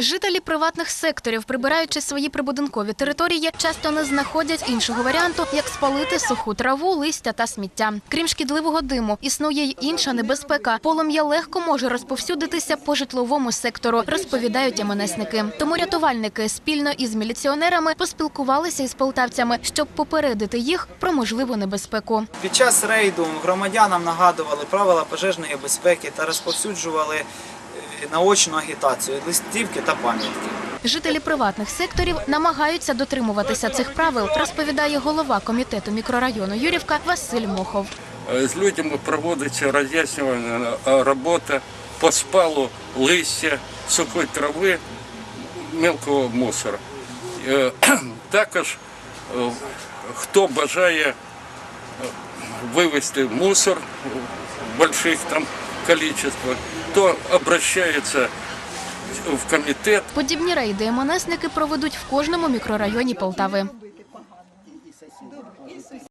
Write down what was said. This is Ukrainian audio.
Жителі приватних секторів, прибираючи свої прибудинкові території, часто не знаходять іншого варіанту, як спалити суху траву, листя та сміття. Крім шкідливого диму, існує й інша небезпека. Полум'я легко може розповсюдитися по житловому сектору, розповідають МНСники. Тому рятувальники спільно із міліціонерами поспілкувалися із полтавцями, щоб попередити їх про можливу небезпеку. Під час рейду громадянам нагадували правила пожежної безпеки та розповсюджували наочну агітацію, листівки та пам'ятки. Жителі приватних секторів намагаються дотримуватися цих правил, розповідає голова комітету мікрорайону Юрівка Василь Мохов. Е, З людьми проводиться роз'яснювальна е, робота по спалу листя, сухої трави, мелкого мусора. Е, Також хто бажає вивезти мусор в больших там количествах, то обращається в комітет. Подібні рейди МНСники проведуть в кожному мікрорайоні Полтави.